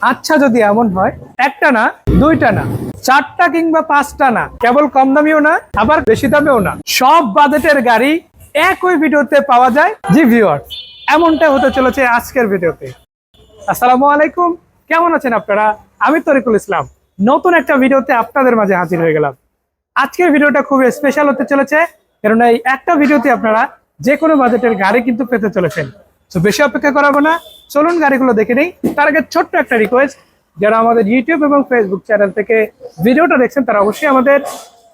আচ্ছা যদি এমন হয়, একটা না, দুইটা না, চারটা কিংবা পাঁচটা না, কেবল কম দামিও না, আবার বেশি দামেও না, সব বাজেটের গাড়ি একই ভিডিওতে পাওয়া যায়। জি ভিউয়ার এমনটা হতে চলেছে আজকের ভিডিওতে। আসসালামু আলাইকুম, কেমন আছেন আপনারা? আমি তরিকুল ইসলাম। নতুন একটা ভিডিওতে আপনাদের মাঝে হাজির হয়ে গেলাম। আজকের ভিডিওটা খুবই স্পেশাল হতে চলেছে কারণ এই একটা ভিডিওতে আপনারা যে কোনো বাজেটের গাড়ি কিন্তু পেতে চলেছেন। তো বেশি অপেক্ষা করাবো না চলুন গাড়িগুলো দেখে নেই। তার আগে ছোট্ট একটা রিকোয়েস্ট যারা আমাদের ইউটিউব এবং ফেসবুক চ্যানেল থেকে ভিডিওটা দেখছেন, তারা অবশ্যই আমাদের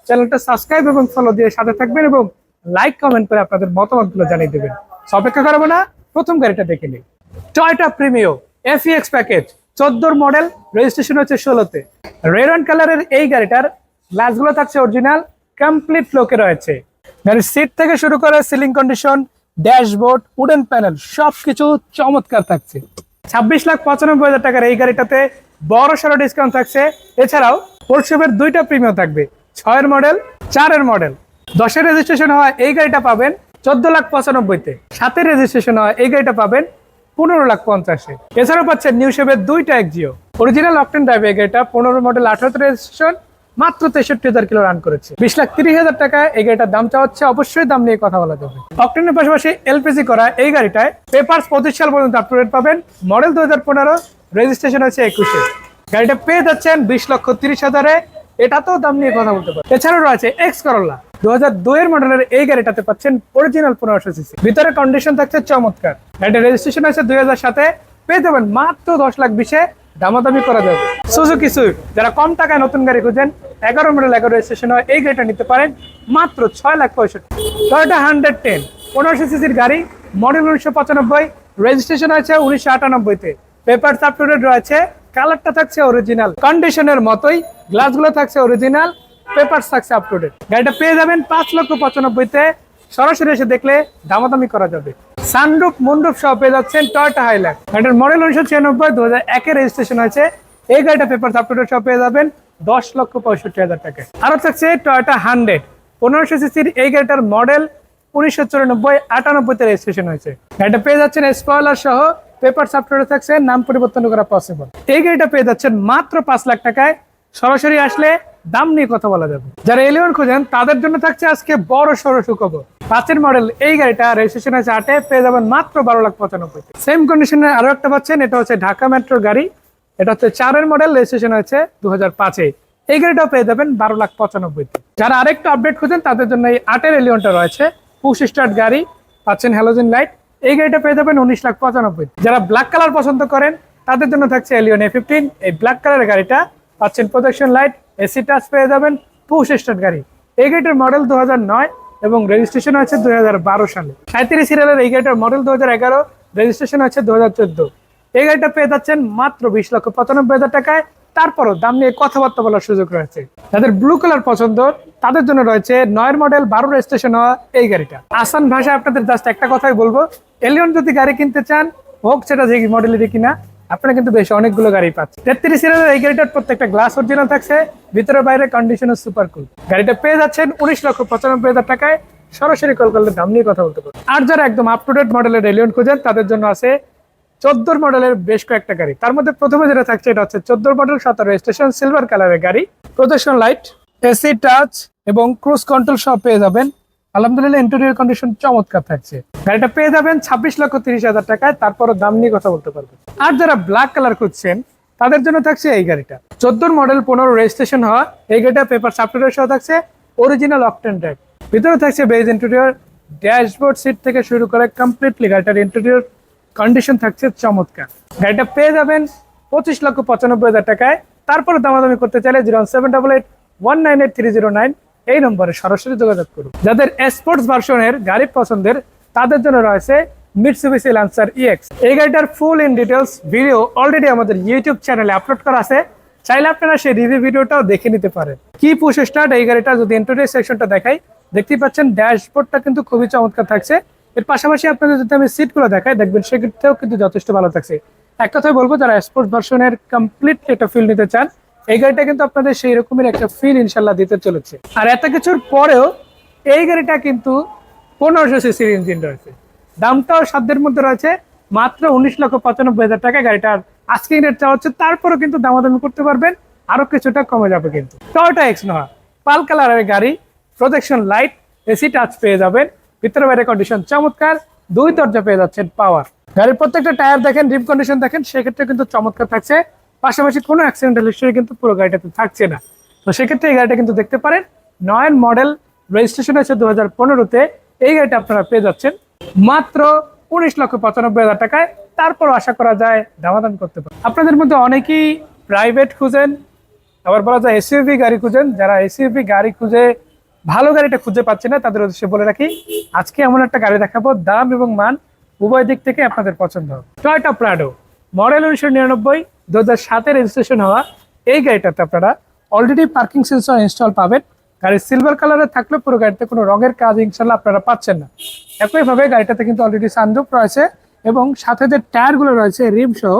চ্যানেলটা সাবস্ক্রাইব এবং ফলো দিয়ে সাথে থাকবেন এবং লাইক কমেন্ট করে আপনাদের মতামতগুলো জানিয়ে দেবেন। অপেক্ষা করাবো না, প্রথম গাড়িটা দেখে নিই। টয়টা প্রিমিও এফইএক্স প্যাকেজ চোদ্দোর মডেল রেজিস্ট্রেশন হচ্ছে ষোলোতে। রেড অ্যান্ড কালারের এই গাড়িটার গ্লাসগুলো থাকছে অরিজিনাল কমপ্লিট লোকে রয়েছে। গাড়ির সিট থেকে শুরু করে ceiling condition dashboard wooden panel সবকিছু চমৎকার থাকছে। ছাব্বিশ লাখ পঁচানব্বই হাজার টাকার এই গাড়িটাতে বড় সড়ো ডিসকাউন্ট থাকছে। এছাড়াও পোর্টশেপের দুইটা প্রিমিয়াম থাকবে। ছয়ের মডেল চারের মডেল দশের রেজিস্ট্রেশন হয় এই গাড়িটা পাবেন চোদ্দ লাখ পঁচানব্বইতে। সাতের রেজিস্ট্রেশন হয় এই গাড়িটা পাবেন পনেরো লাখ পঞ্চাশে। এছাড়াও পাচ্ছেন নিউ শেপের দুইটা একজিও অরিজিনাল অকটেন ড্রাইভ এই গাড়িটা পনেরো মডেল আঠারোতে রেজিস্ট্রেশন মাত্র তেষট্টি হাজার কিলো রান করেছে। বিশ লাখ তিরিশ হাজার টাকা এই গাড়িটার দাম চাওয়া হচ্ছে অবশ্যই দাম নিয়ে কথা বলা যাবে। অকটেনের পাশাপাশি এলপিজি করা এই গাড়িটায় পেপারস পঁচিশ সাল পর্যন্ত আপ পাবেন। মডেল দু হাজার পনেরো রেজিস্ট্রেশন হচ্ছে একুশে। গাড়িটা পেয়ে যাচ্ছেন বিশ লক্ষ তিরিশ হাজারে। এটাতেও দাম নিয়ে কথা বলতে পারে এছাড়াও রয়েছে এক্স করোলা দু হাজার দুইয়ের মডেলের এই গাড়িটাতে পাচ্ছেন অরিজিনাল পনেরোশো সিসি ভিতরে কন্ডিশন থাকছে চমৎকার। গাড়িটা রেজিস্ট্রেশন আছে দুই হাজার সাথে পেয়ে যাবেন মাত্র দশ লাখ বিশে। দামাদামি করা যাবে। সুজুকি সুইফট যারা কম টাকায় নতুন গাড়ি খুঁজেন, এগারো মডেল এগারো রেজিস্ট্রেশন হয়, এই গাড়িটা নিতে পারেন মাত্র ছয় লাখ পঁয়ষট্টি। হান্ড্রেড টেন পনেরোশো সিসির গাড়ি মডেল উনিশশো পঁচানব্বই রেজিস্ট্রেশন আছে উনিশশো আটানব্বইতে পেপার টু রয়েছে কালারটা থাকছে অরিজিনাল কন্ডিশনের মতোই গ্লাসগুলো থাকছে অরিজিনাল পেপার থাকছে আপ টু গাড়িটা পেয়ে যাবেন পাঁচ লক্ষ পঁচানব্বইতে সরাসরি এসে দেখলে দামাদামি করা যাবে। সানরুফ মন্ডুপ সহ পেয়ে যাচ্ছেন টয়টা হাইল্যান্ড গাড়িটার মডেল উনিশশো ছিয়ানব্বই দু হাজার একে রেজিস্ট্রেশন হয়েছে। এই গাড়িটা পেপার আপ টু সহ পেয়ে যাবেন দশ লক্ষ পঁয়ষট্টি হাজার টাকা। আরও থাকছে টয়টা হান্ড্রেড পনেরোশো সিসির এই গাড়িটার মডেল উনিশশো চুরানব্বই আটানব্বইতে রেজিস্ট্রেশন হয়েছে। গাড়িটা পেয়ে যাচ্ছেন স্পয়লার সহ পেপার সফটওয়্যার থাকছে, নাম পরিবর্তন করা পসিবল এই গাড়িটা পেয়ে যাচ্ছেন মাত্র পাঁচ লাখ টাকায়। সরাসরি আসলে দাম নিয়ে কথা বলা যাবে। যারা এলিয়ন খোঁজেন, তাদের জন্য থাকছে আজকে বড় সড়ো সুখবর। পাঁচের মডেল এই গাড়িটা রেজিস্ট্রেশন আছে আটে পেয়ে যাবেন মাত্র বারো লাখ পঁচানব্বই। সেম কন্ডিশনে আরও একটা পাচ্ছেন, এটা হচ্ছে ঢাকা মেট্রোর গাড়ি। এটা হচ্ছে চারের মডেল রেজিস্ট্রেশন হয়েছে দু হাজার পাঁচে। এই গাড়িটাও পেয়ে যাবেন বারো লাখ পঁচানব্বই। যারা আরেকটু আপডেট খুঁজেন, তাদের জন্য এই আটের এলিয়নটা রয়েছে পুশ স্টার্ট গাড়ি, পাচ্ছেন হ্যালোজেন লাইট এই গাড়িটা পেয়ে যাবেন উনিশ লাখ পঁচানব্বই। যারা ব্ল্যাক কালার পছন্দ করেন, তাদের জন্য থাকছে এলিয়ন এ ফিফটিন এই ব্ল্যাক কালারের গাড়িটা পাচ্ছেন প্রোটেকশন লাইট এসি টাচ পেয়ে যাবেন পুশ স্টার্ট গাড়ি। এই গাড়িটার মডেল দু হাজার নয়। এবং রেজিস্ট্রেশন আছে দুই হাজার বারো সালে। সাঁত্রিশ সিরিয়ালের এই গাড়িটার মডেল দু এগারো রেজিস্ট্রেশন আছে দুহাজার চোদ্দ। এই গাড়িটা পেয়ে যাচ্ছেন মাত্র বিশ লক্ষ পঁচানব্বই হাজার টাকায়। তারপরও দাম নিয়ে কথাবার্তা বলার সুযোগ রয়েছে। যাদের ব্লু কালার পছন্দ, তাদের জন্য রয়েছে নয়ের মডেল বারো রেজিস্ট্রেশন হওয়া এই গাড়িটা। আসান ভাষায় আপনাদের জাস্ট একটা কথাই বলব এলিয়ন যদি গাড়ি কিনতে চান, হোক সেটা যে মডেলেরই কিনা আপনারা কিন্তু বেশ অনেকগুলো গাড়ি পাচ্ছেন। তেত্রিশ সিরিয়ালের এই গাড়িটার প্রত্যেকটা গ্লাস অরিজিনাল থাকছে, ভিতরে বাইরে কন্ডিশন সুপার কুল গাড়িটা পেয়ে যাচ্ছেন উনিশ লক্ষ পঁচানব্বই হাজার টাকায়। সরাসরি কল করলে দাম নিয়ে কথা বলতে পারবেন আর যারা একদম আপ টু ডেট মডেলের এলিয়ন খুঁজেন, তাদের জন্য আছে চোদ্দোর মডেলের বেশ কয়েকটা গাড়ি। তার মধ্যে প্রথমে যেটা থাকছে, এটা হচ্ছে চোদ্দোর মডেল সতেরো স্টেশন সিলভার কালারের গাড়ি। প্রদর্শন লাইট এসি টাচ এবং ক্রুজ কন্ট্রোল সব পেয়ে যাবেন আলহামদুলিল্লাহ ইন্টেরিয়র কন্ডিশন চমৎকার থাকছে। গাড়িটা পেয়ে যাবেন ছাব্বিশ লক্ষ তিরিশ হাজার টাকায়, তারপরও দাম নিয়ে কথা বলতে পারবেন আর যারা ব্ল্যাক কালার খুঁজছেন, তাদের জন্য থাকছে এই গাড়িটা। চোদ্দোর মডেল পনেরো রেজিস্ট্রেশন হওয়া এই গাড়িটা পেপার সফটওয়্যার সহ থাকছে অরিজিনাল অকটেন ড্রাইভ ভিতরে থাকছে বেজ ইন্টেরিয়র ড্যাশবোর্ড সিট থেকে শুরু করে কমপ্লিটলি গাড়িটার ইন্টেরিয়র কন্ডিশন থাকছে চমৎকার। গাড়িটা পেয়ে যাবেন পঁচিশ লক্ষ পঁচানব্বই হাজার টাকায় তারপরে দামাদামি করতে চাইলে zero seven double eight one nine eight three zero nine এই নম্বরে সরাসরি যোগাযোগ করুন। যাদের স্পোর্টস ভার্সনের গাড়ি পছন্দের, তাদের জন্য রয়েছে মিটসুবিসি লান্সার ইএক্স এই গাড়িটার full in details video already আমাদের ইউটিউব চ্যানেলে আপলোড করা আছে। চাইলে আপনারা সেই রিভিউ ভিডিওটাও দেখে নিতে পারেন। কি পুশ স্টার্ট এই গাড়িটা যদি ইন্টারনেট সেকশনটা দেখাই দেখতে পাচ্ছেন ড্যাশবোর্ডটা কিন্তু খুবই চমৎকার থাকছে। এর পাশাপাশি আপনাদের যদি আমি সিটগুলো দেখাই, দেখবেন সেক্ষেত্রেও কিন্তু যথেষ্ট ভালো থাকছে। এক কথাই বলব, যারা স্পোর্টস ভার্সনের কমপ্লিট একটা ফিল নিতে চান এই গাড়িটা কিন্তু আপনাদের সেই রকমের একটা ফিল ইনশাল্লাহ দিতে চলেছে। আর এত কিছুর পরেও এই গাড়িটা কিন্তু পনেরোশো সিসির ইঞ্জিন রয়েছে। দামটাও সাধ্যের মধ্যে রয়েছে, মাত্র উনিশ লক্ষ পঁচানব্বই হাজার টাকা। গাড়িটার আস্কিং রেট চাওয়া হচ্ছে, তারপরেও কিন্তু দামাদামি করতে পারবেন, আরও কিছুটা কমে যাবে কিন্তু। টয়টা এক্স নোয়া পাল কালারের গাড়ি প্রোটেকশন লাইট এসি টাচ পেয়ে যাবেন, ভিতরে বাইরে কন্ডিশন চমৎকার, দুই দরজা পেয়ে যাচ্ছেন পাওয়ার গাড়ির প্রত্যেকটা টায়ার দেখেন রিম কন্ডিশন দেখেন, সেক্ষেত্রে কিন্তু চমৎকার থাকছে। পাশাপাশি কোনো অ্যাক্সিডেন্টাল হিস্টরি কিন্তু পুরো গাড়িটাতে থাকছে না। তো সেক্ষেত্রে এই গাড়িটা কিন্তু দেখতে পারেন, নয়ন মডেল রেজিস্ট্রেশন হয়েছে দু হাজার পনেরোতে। এই গাড়িটা আপনারা পেয়ে যাচ্ছেন মাত্র উনিশ লক্ষ পঁচানব্বই হাজার টাকায়। তারপর আশা করা যায় দামাদাম করতে পারে আপনাদের মধ্যে অনেকেই প্রাইভেট খুঁজেন, আবার বলা যায় এসইউভি গাড়ি খুঁজেন। যারা এসইউভি গাড়ি খুঁজে ভালো গাড়িটা খুঁজে পাচ্ছে না, তাদের উদ্দেশ্যে বলে রাখি, আজকে এমন একটা গাড়ি দেখাবো, দাম এবং মান উভয় দিক থেকে আপনাদের পছন্দ হবে। টয়টা প্রাডো মডেল উনিশশো নিরানব্বই দু হাজার সাতে রেজিস্ট্রেশন হওয়া এই গাড়িটাতে আপনারা অলরেডি পার্কিং সেন্সর ইনস্টল পাবেন। গাড়ির সিলভার কালারে থাকলে পুরো গাড়িতে কোনো রঙের কাজ ইনশাল্লাহ আপনারা পাচ্ছেন না। একইভাবে গাড়িটাতে কিন্তু অলরেডি সানরুফ রয়েছে এবং সাথে যে টায়ারগুলো রয়েছে, রিম সহ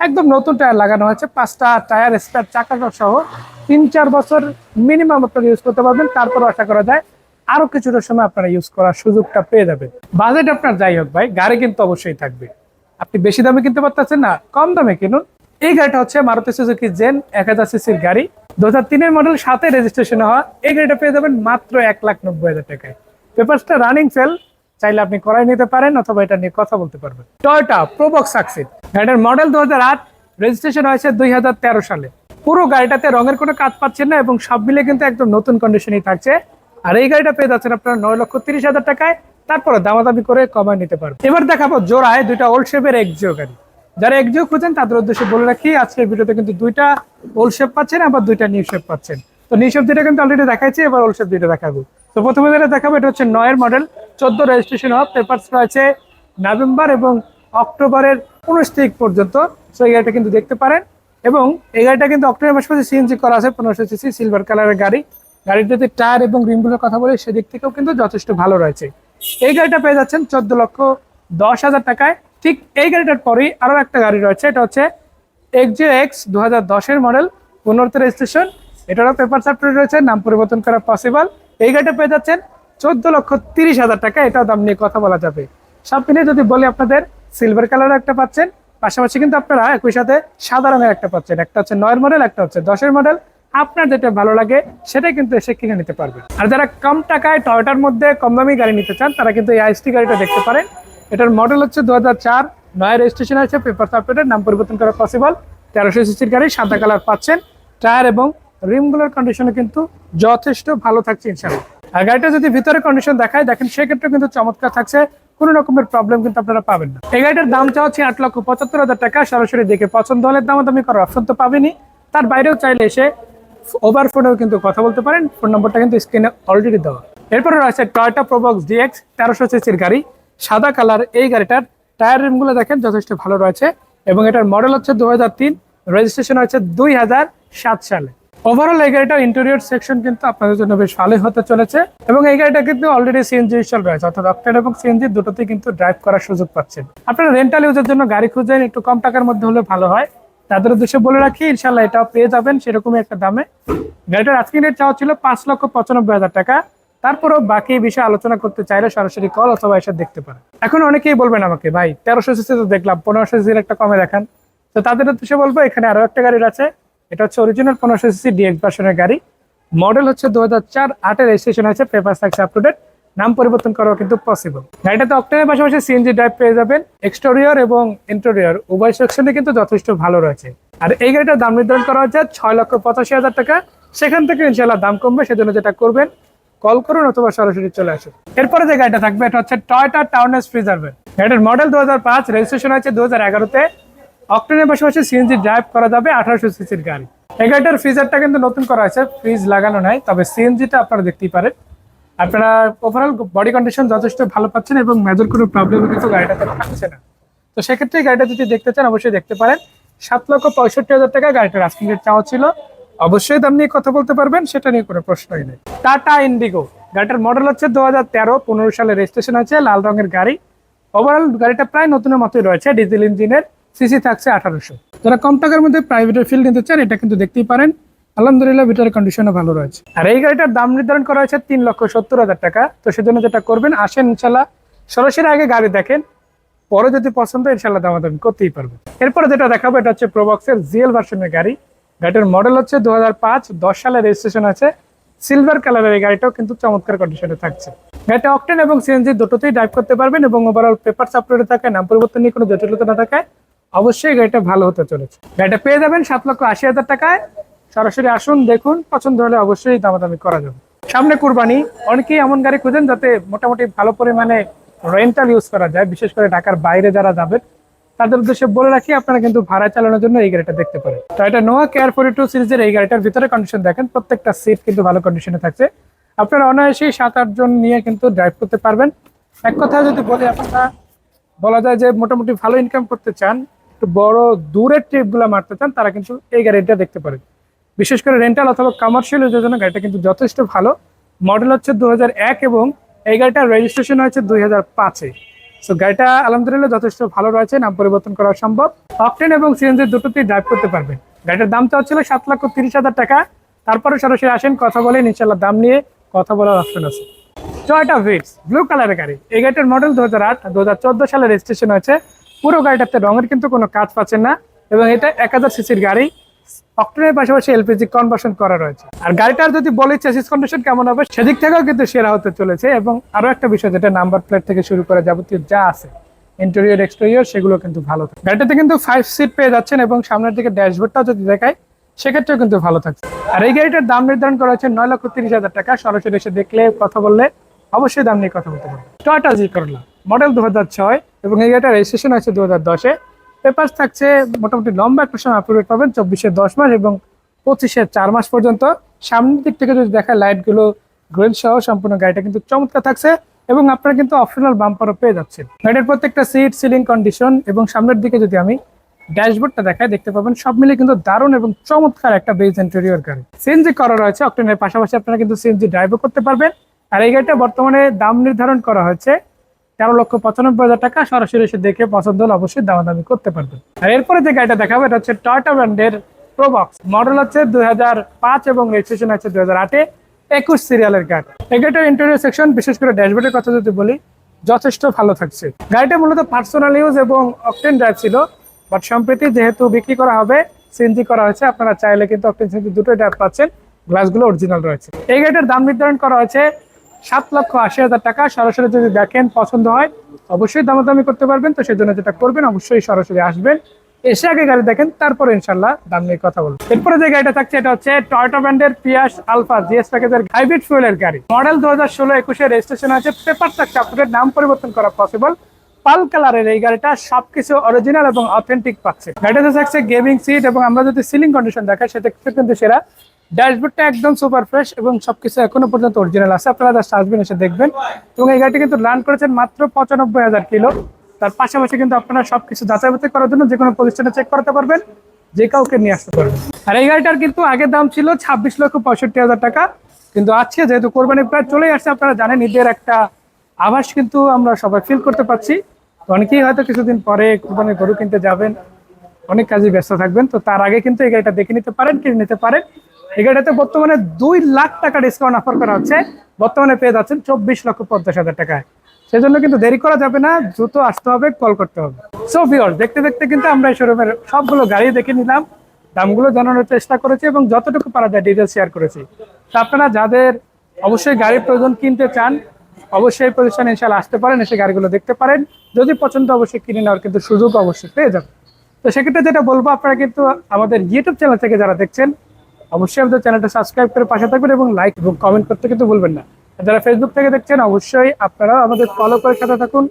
একদম নতুন টায়ার লাগানো হয়েছে। পাঁচটা টায়ার, স্পেয়ার, চাকা সহ তিন চার বছর মিনিমাম আপনারা ইউজ করতে পারবেন। তারপর আশা করা যায় আরও কিছুটা সময় আপনারা ইউজ করার সুযোগটা পেয়ে যাবেন। বাজেট আপনার যাই হোক ভাই, গাড়ি কিন্তু অবশ্যই থাকবে। আপনি বেশি দামে কিনতে পারতেছেন না, কম দামে কিনুন। এই গাড়িটা হচ্ছে মারুতি সুজুকি জেন এক হাজার সিসির গাড়ি। দু হাজার তিনের মডেল সাথে রেজিস্ট্রেশন হওয়া এই গাড়িটা পেয়ে যাবেন মাত্র এক লাখ নব্বই হাজার টাকায়। পেপারসটা রানিং ফেল চাইলে আপনি করাই নিতে পারেন অথবা এটা নিয়ে কথা বলতে পারবেন। টয়টা প্রোবক্স সাকসিড গাড়িটার মডেল দু হাজার আট রেজিস্ট্রেশন হয়েছে দুই হাজার তেরো সালে। পুরো গাড়িটাতে রঙের কোনো কাজ পাচ্ছেন না এবং সব মিলে কিন্তু একদম নতুন কন্ডিশনই থাকছে। আর এই গাড়িটা পেয়ে যাচ্ছেন আপনার নয় লক্ষ তিরিশ হাজার টাকায়। তারপরে দামাদামি করে কমায় নিতে পারবেন। এবার দেখাবো জোড়ায় দুইটা ওল্ড শেপের এক্সিও গাড়ি। যারা এক্সিও খুঁজেন, তাদের উদ্দেশ্যে বলে রাখি, আজকের ভিডিওতে কিন্তু দুইটা ওল্ড শেপ পাচ্ছেন আবার দুইটা নিউ শেপ পাচ্ছেন। তো নিউ শেপ দুইটা কিন্তু অলরেডি দেখাইছি, এবার ওল্ড শেপ দুইটা দেখাবো। তো প্রথমে যেটা দেখাবো, এটা হচ্ছে নয়ের মডেল চোদ্দ রেজিস্ট্রেশন হওয়া পেপারস রয়েছে নভেম্বর এবং অক্টোবরের উনিশ তারিখ পর্যন্ত। সো এই গাড়িটা কিন্তু দেখতে পারেন। এবং এই গাড়িটা কিন্তু অক্টোবর মাস মাসে সিএনজি করা আছে, পনেরোশো সিসি সিলভার কালারের গাড়ি। গাড়ির যদি টায়ার এবং রিমগুলোর কথা বলি, সেদিক থেকেও কিন্তু যথেষ্ট ভালো রয়েছে। এই গাড়িটা পেয়ে যাচ্ছেন চোদ্দ লক্ষ দশ হাজার টাকায়। ঠিক এই গাড়িটার পরেই আরও একটা গাড়ি রয়েছে, এটা হচ্ছে এক্সজে এক্স দু হাজার মডেল, পনেরোতে রেজিস্ট্রেশন এটারও পেপার চ্যাপ্টার রয়েছে, নাম পরিবর্তন করা পসিবল এই গাড়িটা পেয়ে যাচ্ছেন চোদ্দ লক্ষ তিরিশ হাজার টাকা, এটাও দাম নিয়ে কথা বলা যাবে। সব মিলিয়ে যদি বলি আপনাদের সিলভার কালারের একটা পাচ্ছেন, পাশাপাশি কিন্তু আপনারা একই সাথে সাদা রঙের একটা পাচ্ছেন, একটা হচ্ছে নয়ের মডেল, একটা হচ্ছে দশের মডেল। আপনার যেটা ভালো লাগে, সেটাই কিন্তু এসে কিনে নিতে পারবেন। আর যারা কম টাকায় টয়টার মধ্যে কম দামি গাড়ি নিতে চান, তারা কিন্তু এই আইসটি গাড়িটা দেখতে পারেন। এটার মডেল হচ্ছে দু হাজার চার, নয় রেজিস্ট্রেশন আছে পেপার আপডেটের নাম পরিবর্তন করা পসিবল তেরোশো সিসির গাড়ি, সাদা কালার পাচ্ছেন। টায়ার এবং রিমগুলোর কন্ডিশনে কিন্তু যথেষ্ট ভালো থাকছে ইনশাল্লাহ আর গাড়িটা যদি ভিতরে কন্ডিশন দেখায়, দেখেন সেক্ষেত্রে কিন্তু চমৎকার থাকছে। কোনো রকমের প্রবলেম কিন্তু আপনারা পাবেন না। এই গাড়িটার দাম চাওয়া হচ্ছে আট লক্ষ পঁচাত্তর হাজার টাকা। সরাসরি দেখে পছন্দ হলে দামাদামি করার অপশন তো পাবেনি তার বাইরেও চাইলে এসে ওভার ফোনেও কিন্তু কথা বলতে পারেন। ফোন নম্বরটা কিন্তু স্ক্রিনে অলরেডি দেওয়া। এরপরে রয়েছে টয়টা প্রবক্স ডিএক্স তেরোশো সিসির গাড়ি। সাদা কালার এই গাড়িটার টায়ার রিমগুলো দেখেন যথেষ্ট ভালো রয়েছে এবং এটার মডেল হচ্ছে দু হাজার তিন রেজিস্ট্রেশন হচ্ছে দুই সালে। ওভারঅল এই গাড়িটার ইন্টেরিয়র সেকশন কিন্তু আপনাদের জন্য বেশ ভালোই হতে চলেছে এবং এই গাড়িটা কিন্তু অলরেডি সিএনজি ইনস্টল রয়েছে, অর্থাৎ অক্টেন এবং সিএনজি দুটোতেই কিন্তু ড্রাইভ করার সুযোগ পাচ্ছেন। আপনারা রেন্টাল ইউজের জন্য গাড়ি খুঁজেন একটু কম টাকার মধ্যে হলে ভালো হয়। তাদের উদ্দেশ্যে বলে রাখি ইনশাল্লাহ এটাও পেয়ে যাবেন সেরকমই একটা দামে। গাড়িটার আজকের রেট চাওয়া ছিল পাঁচ লক্ষ পঁচানব্বই হাজার টাকা। তারপরেও বাকি বিষয়ে আলোচনা করতে চাইলে সরাসরি কল অথবা এসে দেখতে পারেন। এখন অনেকেই বলবেন আমাকে, ভাই, তেরোশো সিসি তো দেখলাম, পনেরোশো সিসির একটা কমে দেখান। তো তাদের উদ্দেশ্যে বলব, এখানে আরও একটা গাড়ি আছে। এটা হচ্ছে অরিজিনাল পনেরোশো সিসি ডিএক্স ভার্সনের গাড়ি। মডেল হচ্ছে দু হাজার চার, আটের রেজিস্ট্রেশন আছে পেপার থাকছে আপ টু ডেট নাম পরিবর্তন করাও কিন্তু পসিবল গাড়িটাতে অক্টেনের পাশাপাশি সিএনজি ড্রাইভ পেয়ে যাবেন। এক্সটেরিয়র এবং ইন্টেরিয়র উভয় সেকশনে কিন্তু যথেষ্ট ভালো রয়েছে। আর এই গাড়িটার দাম নির্ধারণ করা হচ্ছে ছয় লক্ষ পঁচাশি হাজার টাকা। সেখান থেকে ইনশাল্লাহ দাম কমবে, সেজন্য যেটা করবেন কল করুন অথবা সরাসরি চলে আসুন। এরপরে যে গাড়িটা থাকবে, এটা হচ্ছে টয়টা টাউনেস প্রিজার্ভের গাড়িটার মডেল দু হাজার পাঁচ রেজিস্ট্রেশন আছে দু হাজার এগারোতে। অক্টেনের পাশাপাশি সিএনজি ড্রাইভ করা যাবে আঠারোশো সিসির গাড়ি। এই গাড়িটার ফ্রিজারটা কিন্তু নতুন করা হয়েছে ফ্রিজ লাগানো নাই, তবে সিএনজিটা আপনারা দেখতেই পারেন। আপনারা ওভারঅল বডি কন্ডিশন যথেষ্ট ভালো পাচ্ছেন এবং মেজর কোনো প্রবলেম কিন্তু গাড়িটাতে থাকছে না। তো সেক্ষেত্রে গাড়িটা যদি দেখতে চান, অবশ্যই দেখতে পারেন। সাত লক্ষ পঁয়ষট্টি হাজার টাকা গাড়িটার আস্কিং রেট চাওয়া ছিল। অবশ্যই দাম নিয়ে কথা বলতে পারবেন, সেটা নিয়ে কোনো প্রশ্নই নেই। টাটা ইন্ডিগো গাড়িটার মডেল হচ্ছে দু হাজার তেরো, পনেরো সালে রেজিস্ট্রেশন আছে, লাল রঙের গাড়ি। ওভারঅল গাড়িটা প্রায় নতুনের মতোই রয়েছে ডিজেল ইঞ্জিনের সিসি থাকছে আঠারোশো। যারা কম টাকার মধ্যে প্রাইভেটের ফিল নিতে চান, এটা কিন্তু দেখতেই পারেন। আলহামদুলিল্লাহ ভিতরের কন্ডিশনও ভালো রয়েছে। আর এই গাড়িটার দাম নির্ধারণ করা হয়েছে তিন লক্ষ সত্তর হাজার টাকা। তো সেজন্য যেটা করবেন, আসেন ইনশাল্লাহ সরাসরি আগে গাড়ি দেখেন। পরে যদি পছন্দ ইনশাল্লাহ দামাদামি করতেই পারবেন। এরপরে যেটা দেখাবো, এটা হচ্ছে প্রোবক্সের জিএল ভার্সনের গাড়ি। গাড়িটার মডেল হচ্ছে দু হাজার পাঁচ, দশ সালের রেজিস্ট্রেশন আছে। সিলভার কালারের এই গাড়িটাও কিন্তু চমৎকার কন্ডিশনে থাকছে। গাড়িটা অকটেন এবং সিএনজি দুটোতেই ড্রাইভ করতে পারবেন এবং ওভারঅল পেপার আপলোডে থাকায়, নাম পরিবর্তন নিয়ে কোনো জটিলতা না থাকায় অবশ্যই গাড়িটা ভালো হতে চলেছে। গাড়িটা পেয়ে যাবেন সাত লক্ষ আশি হাজার টাকায়। সরাসরি আসুন, দেখুন, পছন্দ হলে অবশ্যই দামাদামি করা যাবে। সামনে কুরবানি, অনেকেই এমন গাড়ি খুঁজেন যাতে মোটামুটি ভালো পরিমাণে রেন্টাল ইউজ করা যায়, বিশেষ করে ঢাকার বাইরে যারা যাবেন। তাদের উদ্দেশ্যে বলে রাখি, আপনারা কিন্তু ভাড়া চালানোর জন্য এই গাড়িটা দেখতে পারেন। তো এটা নোয়া কেয়ার ফোর্টি টু সিরিজের এই গাড়িটার ভিতরে কন্ডিশন দেখেন, প্রত্যেকটা সিট কিন্তু ভালো কন্ডিশনে থাকছে। আপনারা অনায়াসেই সাত আট জন নিয়ে কিন্তু ড্রাইভ করতে পারবেন। এক কথা যদি বলি, আপনারা বলা যায় যে মোটামুটি ভালো ইনকাম করতে চান, একটু বড় দূরের ট্রিপগুলো মারতে চান, তারা কিন্তু এই গাড়িটা দেখতে পারেন। বিশেষ করে রেন্টাল অথবা কমার্শিয়াল ইউজের জন্য গাড়িটা কিন্তু যথেষ্ট ভালো। মডেল হচ্ছে দুই হাজার এক এবং এই গাড়িটার রেজিস্ট্রেশন হয়েছে দুই হাজার পাঁচে। সো গাড়িটা আলহামদুলিল্লাহ যথেষ্ট ভালো রয়েছে, নাম পরিবর্তন করা সম্ভব। অকটেন এবং সিএনজি দুটোতেই ড্রাইভ করতে পারবেন। গাড়িটার দাম তো হচ্ছিল সাত লক্ষ তিরিশ হাজার টাকা। তারপরে সরাসরি আসেন, কথা বলে ইনশাল্লাহ দাম নিয়ে কথা বলার অপশন আছে। টয়টা ভিটস ব্লু কালারের গাড়ি। এই গাড়িটার মডেল দু হাজার আট দু হাজার চোদ্দ সালে রেজিস্ট্রেশন হয়েছে। পুরো গাড়িটাতে রঙের কিন্তু কোনো কাজ পাচ্ছেন না। এবং এটা এক হাজার সিসির গাড়ি। অক্টেনের পাশাপাশি এলপিজি কনভার্সন করা রয়েছে। আর গাড়িটার যদি বলি চেসিস কন্ডিশন কেমন হবে, সেদিক থেকেও কিন্তু সেরা হতে চলেছে এবং আরও একটা বিষয় যেটা নাম্বার প্লেট থেকে শুরু করে যাবতীয় যা আছে ইন্টেরিয়র এক্সটেরিয়র সেগুলো কিন্তু ভালো থাকে। গাড়িটাতে কিন্তু ফাইভ সিট পেয়ে যাচ্ছেন এবং সামনের দিকে ড্যাশবোর্ডটাও যদি দেখায় সেক্ষেত্রেও কিন্তু ভালো থাকছে। আর এই গাড়িটার দাম নির্ধারণ করা হচ্ছে নয় লক্ষ তিরিশ হাজার টাকা। সরাসরি এসে দেখলে, কথা বললে অবশ্যই দাম নিয়ে কথা বলতে পারবে। টয়টা জি করলাম মডেল দু হাজার ছয় এবং এই গাড়িটার রেজিস্ট্রেশন আছে দু হাজার দশে। পেপার থাকছে মোটামুটি লম্বা একটা সময় আপলোড পাবেন, চব্বিশে দশ মাস এবং পঁচিশে চার মাস পর্যন্ত। সামনের দিক থেকে যদি দেখা লাইটগুলো গ্রিল সহ সম্পূর্ণ গাড়িটা কিন্তু চমৎকার থাকছে এবং আপনারা কিন্তু অপশনাল বাম্পারও পেয়ে যাচ্ছেন। গাড়ির প্রত্যেকটা সিট সিলিং কন্ডিশন এবং সামনের দিকে যদি আমি ড্যাশবোর্ডটা দেখায় দেখতে পাবেন, সব মিলে কিন্তু দারুণ এবং চমৎকার একটা বেজ ইন্টেরিয়র গাড়ি। সিএনজি করা রয়েছে অক্টেনের পাশাপাশি আপনারা কিন্তু সিএনজি ড্রাইভও করতে পারবেন। আর এই গাড়িটা বর্তমানে দাম নির্ধারণ করা হয়েছে তেরো লক্ষ পঁচানব্বই হাজার টাকা সরাসরি এসে দেখে পছন্দ হলে অবশ্যই দামাদামি করতে পারবেন। আর এরপরে যে গাড়িটা দেখাবো, এটা হচ্ছে টয়টা ব্র্যান্ডের প্রোবক্স মডেল হচ্ছে দুই হাজার পাঁচ এবং রেজিস্ট্রেশন আছে দুই হাজার আটে। একুশ সিরিয়ালের গাড়ি। এই গাড়িটার ইন্টেরিয়র সেকশন বিশেষ করে ড্যাশবোর্ডের কথা যদি বলি, যথেষ্ট ভালো থাকছে। গাড়িটা মূলত পার্সোনাল ইউজ এবং অকটেন ড্রাইভ ছিল বাট সম্প্রতি যেহেতু বিক্রি করা হবে সিএনজি করা হয়েছে, আপনারা চাইলে কিন্তু অকটেন সিএনজি দুটোই ড্রাইভ পাচ্ছেন। গ্লাসগুলো অরিজিনাল রয়েছে। এই গাড়িটার দাম নির্ধারণ করা হয়েছে সাত লক্ষ আশি হাজার টাকা সরাসরি যদি দেখেন পছন্দ হয়, অবশ্যই দামাদামি করতে পারবেন। তো সেই জন্য যেটা করবেন, অবশ্যই সরাসরি আসবেন। এসে আগে গাড়ি দেখেন, তারপরে ইনশাল্লাহ দাম নিয়ে কথা বলব। এরপরে যে গাড়িটা থাকছে, এটা হচ্ছে টয়টা ব্র্যান্ডের পিয়াস আলফা জিএস প্যাকেজের হাইব্রিড ফুয়েলের গাড়ি। মডেল দু হাজার ষোলো একুশে রেজিস্ট্রেশন আছে পেপার থাকছে আপনাদের নাম পরিবর্তন করা পসিবল পাল কালারের এই গাড়িটা সবকিছু অরিজিনাল এবং অথেন্টিক পাচ্ছে। গাড়িটাতে থাকছে গেমিং সিট এবং আমরা যদি সিলিং কন্ডিশন দেখাই সেক্ষেত্রে কিন্তু সেরা। ড্যাশবোর্ডটা একদম সুপার ফ্রেশ এবং সবকিছু এখনও পর্যন্ত অরিজিনাল আছে। আপনারা জাস্ট আসবেন, এসে দেখবেন। এবং এই গাড়িটি কিন্তু রান করেছেন মাত্র পঁচানব্বই হাজার কিলো। তার পাশাপাশি কিন্তু আপনারা সবকিছু যাচাই বাছাই করার জন্য যে কোনো প্রতিষ্ঠানে চেক করাতে পারবেন, যে কাউকে নিয়ে আসতে পারবেন। আর এই গাড়িটার কিন্তু আগের দাম ছিল ছাব্বিশ লক্ষ পঁয়ষট্টি হাজার টাকা। কিন্তু আজকে যেহেতু কোরবানি প্রায় চলেই আসছে, আপনারা জানেন ঈদের একটা আভাস কিন্তু আমরা সবাই ফিল করতে পারছি। অনেকেই হয়তো কিছুদিন পরে কোরবানি গরু কিনতে যাবেন, অনেক কাজে ব্যস্ত থাকবেন। তো তার আগে কিন্তু এই গাড়িটা দেখে নিতে পারেন, কিনে নিতে পারেন। এই বর্তমানে দুই লাখ টাকা ডিসকাউন্ট অফার করা হচ্ছে। বর্তমানে পেয়ে যাচ্ছেন চব্বিশ লক্ষ পঞ্চাশ হাজার টাকায়। সেজন্য কিন্তু দেরি করা যাবে না, দ্রুত আসতে হবে কল করতে হবে। সো ভিওর দেখতে দেখতে কিন্তু আমরা এই শোরুমের সবগুলো গাড়ি দেখে নিলাম। দামগুলো জানানোর চেষ্টা করেছি এবং যতটুকু পারা যায় ডিটেল শেয়ার করেছি। তা আপনারা যাদের অবশ্যই গাড়ির প্রয়োজন কিনতে চান, অবশ্যই প্রতিষ্ঠানে ইনশাল্লাহ আসতে পারেন, এসে গাড়িগুলো দেখতে পারেন। যদি পছন্দ অবশ্যই কিনে নেওয়ার কিন্তু সুযোগ অবশ্যই পেয়ে যাবেন। তো সেক্ষেত্রে যেটা বলব, আপনারা কিন্তু আমাদের ইউটিউব চ্যানেল থেকে যারা দেখছেন অবশ্যই আমাদের চ্যানেলটা সাবস্ক্রাইব করে পাশে থাকবেন এবং লাইক এবং কমেন্ট করতে কিন্তু ভুলবেন না। যারা ফেসবুক থেকে দেখছেন, অবশ্যই আপনারাও আমাদের ফলো করে সাথে থাকুন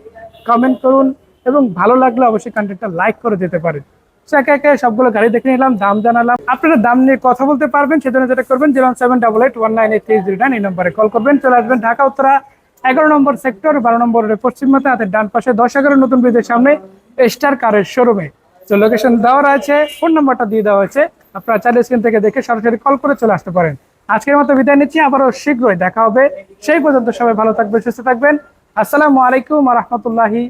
কমেন্ট করুন এবং ভালো লাগলে অবশ্যই কন্টেন্টটা লাইক করে দিতে পারেন। একে একে সবগুলো গাড়ি দেখে নিলাম, দাম জানালাম। আপনারা দাম নিয়ে কথা বলতে পারবেন, সেজন্য যেটা করবেন, zero seven double eight one nine eight three zero nine এই নম্বরে কল করবেন। চলে আসবেন ঢাকা, উত্তরা, এগারো নম্বর সেক্টর বারো নম্বরের পশ্চিম মাথা হাতের ডান পাশে দশ এগারো নতুন ব্রিজের সামনে স্টার কারের শোরুমে তো লোকেশন দেওয়া আছে ফোন নাম্বারটা দিয়ে দেওয়া হয়েছে। আপনারা চাইলে স্ক্রিন থেকে দেখে সরাসরি কল করে চলে আসতে পারেন। আজকের মতো বিদায় নিচ্ছি, আবারও শীঘ্রই দেখা হবে। সেই পর্যন্ত সবাই ভালো থাকবেন, সুস্থ থাকবেন। আসসালামু আলাইকুম রহমতুল্লাহি